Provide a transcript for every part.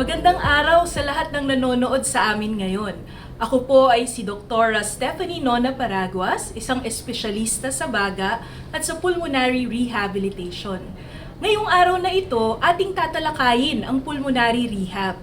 Magandang araw sa lahat ng nanonood sa amin ngayon. Ako po ay si Dr. Stephanie Nona Paraguas, isang espesyalista sa baga at sa pulmonary rehabilitation. Ngayong araw na ito, ating tatalakayin ang pulmonary rehab.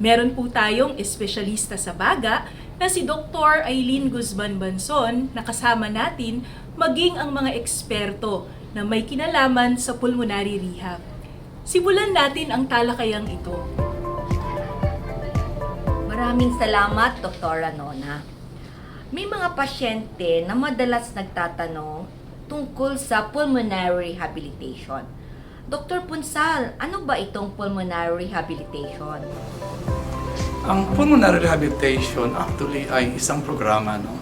Meron po tayong espesyalista sa baga na si Dr. Eileen Guzman Banson na kasama natin maging ang mga eksperto na may kinalaman sa pulmonary rehab. Simulan natin ang talakayang ito. Maraming salamat, Doktora Nona. May mga pasyente na madalas nagtatanong tungkol sa pulmonary rehabilitation. Dr. Punsal, ano ba itong pulmonary rehabilitation? Ang pulmonary rehabilitation actually ay isang programa. No?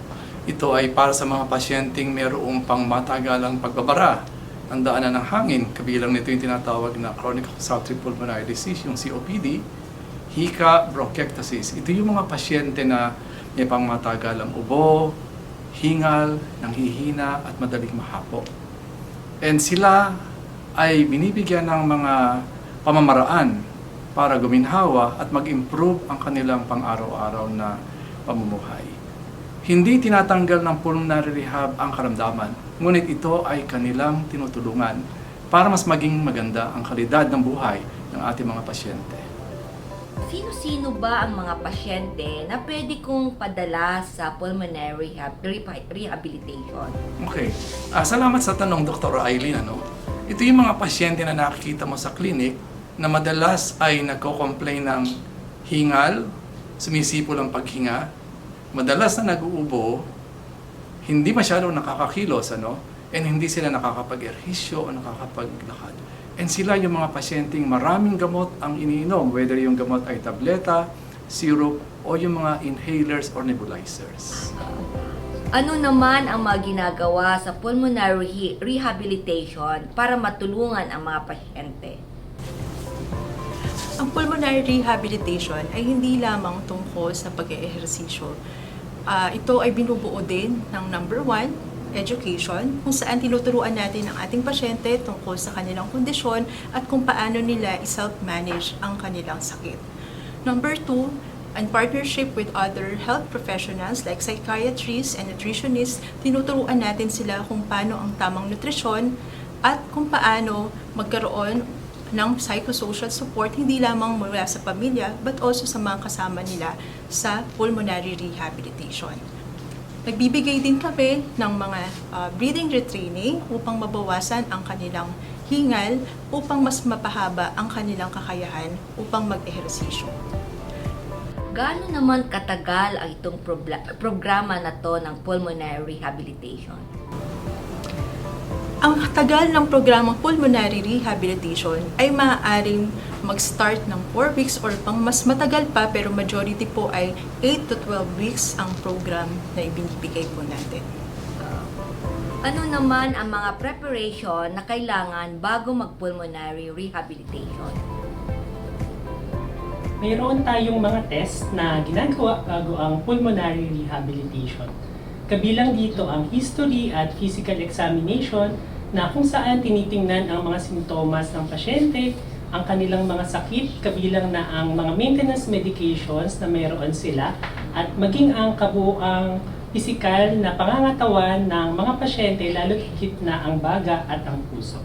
Ito ay para sa mga pasyenteng mayroong pang matagalang pagbabara ng daanan ng hangin. Kabilang nito yung tinatawag na chronic obstructive pulmonary disease, yung COPD, hika, bronchiectasis. Ito yung mga pasyente na may pang matagalang ubo, hingal, nanghihina at madaling mahapo. And sila ay binibigyan ng mga pamamaraan para guminhawa at mag-improve ang kanilang pang-araw-araw na pamumuhay. Hindi tinatanggal ng pulmonary rehab ang karamdaman, ngunit ito ay kanilang tinutulungan para mas maging maganda ang kalidad ng buhay ng ating mga pasyente. Sino-sino ba ang mga pasyente na pwede kong padala sa pulmonary rehab- reha- rehabilitation? Okay. Ah, salamat sa tanong, Dr. Eileen. Ano? Ito yung mga pasyente na nakikita mo sa clinic na madalas ay nagko-complain ng hingal, sumisipol ang paghinga, madalas na nag-uubo, hindi masyadong nakakakilos, ano? and hindi sila nakakapag-erhisyo o nakakapaglakad. And sila yung mga pasyenteng maraming gamot ang iniinom, whether yung gamot ay tableta, syrup, o yung mga inhalers or nebulizers. Ano naman ang mga ginagawa sa pulmonary re- rehabilitation para matulungan ang mga pasyente? Ang pulmonary rehabilitation ay hindi lamang tungkol sa pag-eehersisyo. Ah, ito ay binubuo din ng number one, education, kung saan tinuturuan natin ang ating pasyente tungkol sa kanilang kondisyon at kung paano nila i-self-manage ang kanilang sakit. Number two, in partnership with other health professionals like psychiatrists and nutritionists, tinuturuan natin sila kung paano ang tamang nutrisyon at kung paano magkaroon ng psychosocial support hindi lamang mula sa pamilya but also sa mga kasama nila sa pulmonary rehabilitation. Nagbibigay din kami ng mga uh, breathing retraining upang mabawasan ang kanilang hingal upang mas mapahaba ang kanilang kakayahan upang mag-ehersisyo. Gaano naman katagal ang itong programa na to ng pulmonary rehabilitation? Ang tagal ng programang pulmonary rehabilitation ay maaaring mag-start ng 4 weeks or pang mas matagal pa pero majority po ay 8 to 12 weeks ang program na ibinibigay po natin. Ano naman ang mga preparation na kailangan bago mag-pulmonary rehabilitation? mayroon tayong mga test na ginagawa bago ang pulmonary rehabilitation. Kabilang dito ang history at physical examination na kung saan tinitingnan ang mga sintomas ng pasyente, ang kanilang mga sakit, kabilang na ang mga maintenance medications na mayroon sila, at maging ang kabuang pisikal na pangangatawan ng mga pasyente, lalo higit na ang baga at ang puso.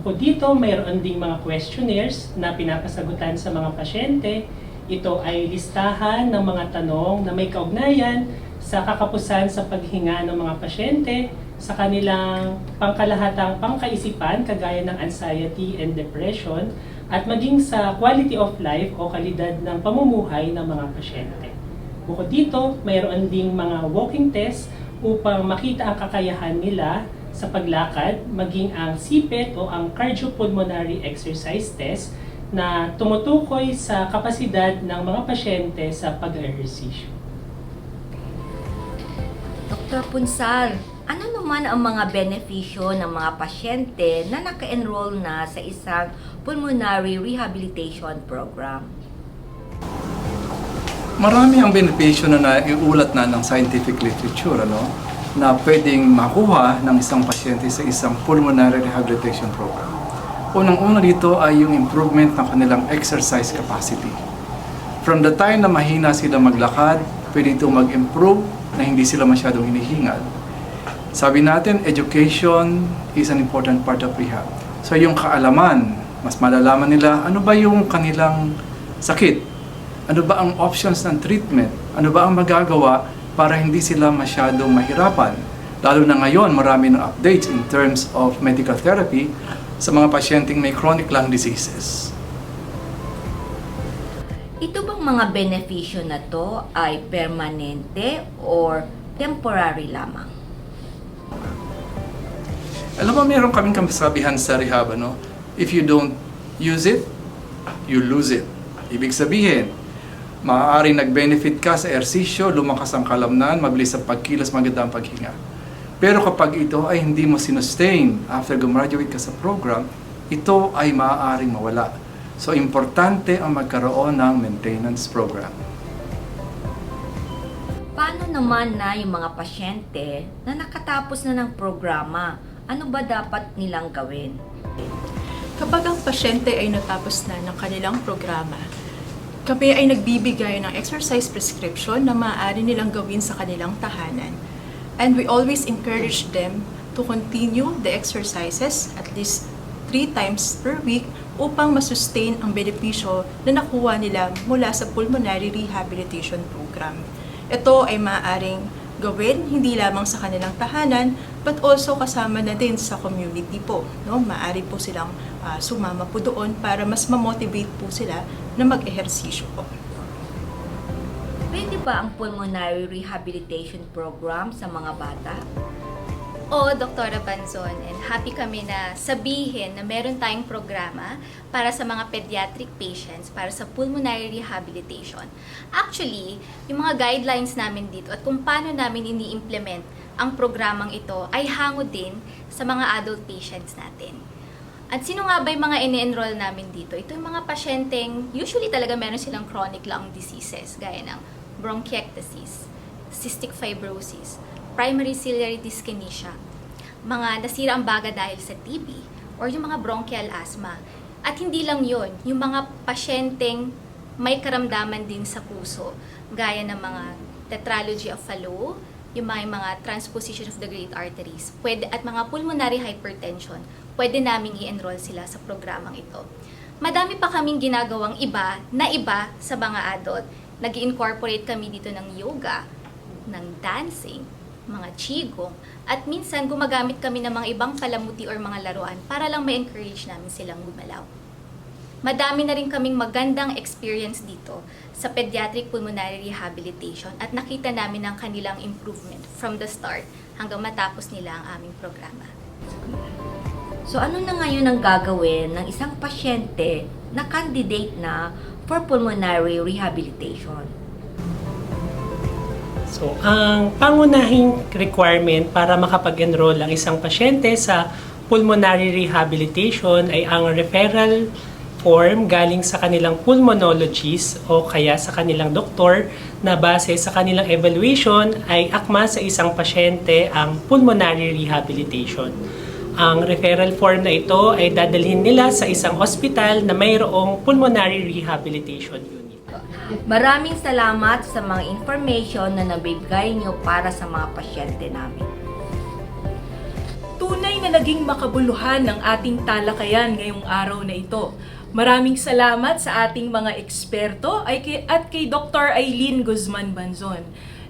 Bukod dito, mayroon ding mga questionnaires na pinapasagutan sa mga pasyente. Ito ay listahan ng mga tanong na may kaugnayan sa kakapusan sa paghinga ng mga pasyente, sa kanilang pangkalahatang pangkaisipan kagaya ng anxiety and depression, at maging sa quality of life o kalidad ng pamumuhay ng mga pasyente. Bukod dito, mayroon ding mga walking tests upang makita ang kakayahan nila sa paglakad, maging ang CPET o ang cardiopulmonary exercise test na tumutukoy sa kapasidad ng mga pasyente sa pag-ehersisyo. Dr. Punsal, ano naman ang mga benepisyo ng mga pasyente na naka-enroll na sa isang pulmonary rehabilitation program? Marami ang benepisyo na naiulat na ng scientific literature ano, na pwedeng makuha ng isang pasyente sa isang pulmonary rehabilitation program. Unang-una dito ay yung improvement ng kanilang exercise capacity. From the time na mahina sila maglakad, pwede ito mag-improve na hindi sila masyadong hinihingal. Sabi natin, education is an important part of rehab. So yung kaalaman, mas malalaman nila ano ba yung kanilang sakit, ano ba ang options ng treatment, ano ba ang magagawa para hindi sila masyadong mahirapan. Lalo na ngayon, marami ng updates in terms of medical therapy sa mga pasyenteng may chronic lung diseases. Ito bang mga benepisyo na to ay permanente or temporary lamang? Alam mo, meron kaming kasabihan sa rehab, ano? If you don't use it, you lose it. Ibig sabihin, maaaring nag-benefit ka sa ersisyo, lumakas ang kalamnan, mabilis ang pagkilos, maganda ang paghinga. Pero kapag ito ay hindi mo sinustain after gumraduate ka sa program, ito ay maaaring mawala. So, importante ang magkaroon ng maintenance program. Paano naman na yung mga pasyente na nakatapos na ng programa? Ano ba dapat nilang gawin? Kapag ang pasyente ay natapos na ng kanilang programa, kami ay nagbibigay ng exercise prescription na maaari nilang gawin sa kanilang tahanan. And we always encourage them to continue the exercises at least three times per week upang masustain ang benepisyo na nakuha nila mula sa pulmonary rehabilitation program. Ito ay maaaring gawin hindi lamang sa kanilang tahanan but also kasama na din sa community po. No? Maaari po silang ah, sumama po doon para mas ma-motivate po sila na mag-ehersisyo po. Pwede ba ang pulmonary rehabilitation program sa mga bata? Oo, Doktora Banzon, and happy kami na sabihin na meron tayong programa para sa mga pediatric patients para sa pulmonary rehabilitation. Actually, yung mga guidelines namin dito at kung paano namin ini-implement ang programang ito ay hango din sa mga adult patients natin. At sino nga ba yung mga ini-enroll namin dito? Ito yung mga pasyenteng usually talaga meron silang chronic lung diseases gaya ng bronchiectasis, cystic fibrosis, primary ciliary dyskinesia, mga nasira ang baga dahil sa TB, or yung mga bronchial asthma. At hindi lang yon yung mga pasyenteng may karamdaman din sa puso, gaya ng mga tetralogy of Fallot, yung mga, mga transposition of the great arteries, pwede, at mga pulmonary hypertension, pwede naming i-enroll sila sa programang ito. Madami pa kaming ginagawang iba na iba sa mga adult. nag incorporate kami dito ng yoga, ng dancing, mga qigong, at minsan gumagamit kami ng mga ibang palamuti or mga laruan para lang ma-encourage namin silang gumalaw. Madami na rin kaming magandang experience dito sa pediatric pulmonary rehabilitation at nakita namin ang kanilang improvement from the start hanggang matapos nila ang aming programa. So ano na ngayon ang gagawin ng isang pasyente na candidate na for pulmonary rehabilitation? So, ang pangunahing requirement para makapag-enroll ang isang pasyente sa pulmonary rehabilitation ay ang referral form galing sa kanilang pulmonologist o kaya sa kanilang doktor na base sa kanilang evaluation ay akma sa isang pasyente ang pulmonary rehabilitation. Ang referral form na ito ay dadalhin nila sa isang ospital na mayroong pulmonary rehabilitation unit. Maraming salamat sa mga information na nabibigay niyo para sa mga pasyente namin. Tunay na naging makabuluhan ng ating talakayan ngayong araw na ito. Maraming salamat sa ating mga eksperto ay kay, at kay Dr. Eileen Guzman Banzon.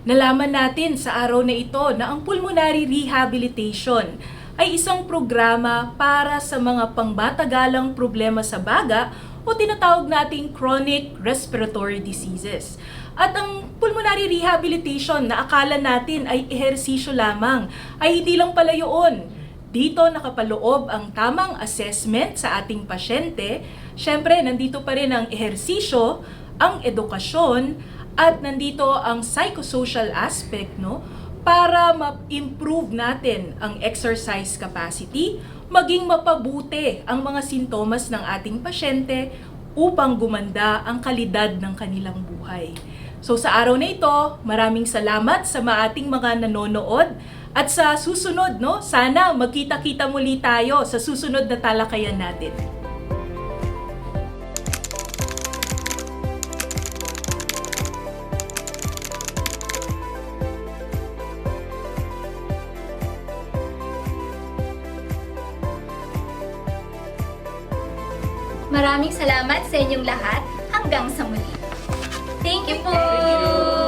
Nalaman natin sa araw na ito na ang pulmonary rehabilitation ay isang programa para sa mga pangbatagalang problema sa baga o tinatawag nating chronic respiratory diseases. At ang pulmonary rehabilitation na akala natin ay ehersisyo lamang, ay hindi lang pala yun. Dito nakapaloob ang tamang assessment sa ating pasyente. Siyempre, nandito pa rin ang ehersisyo, ang edukasyon, at nandito ang psychosocial aspect, no? Para ma-improve natin ang exercise capacity, maging mapabuti ang mga sintomas ng ating pasyente upang gumanda ang kalidad ng kanilang buhay. So sa araw na ito, maraming salamat sa mga ating mga nanonood at sa susunod, no, sana magkita-kita muli tayo sa susunod na talakayan natin. Maraming salamat sa inyong lahat. Hanggang sa muli. Thank you po!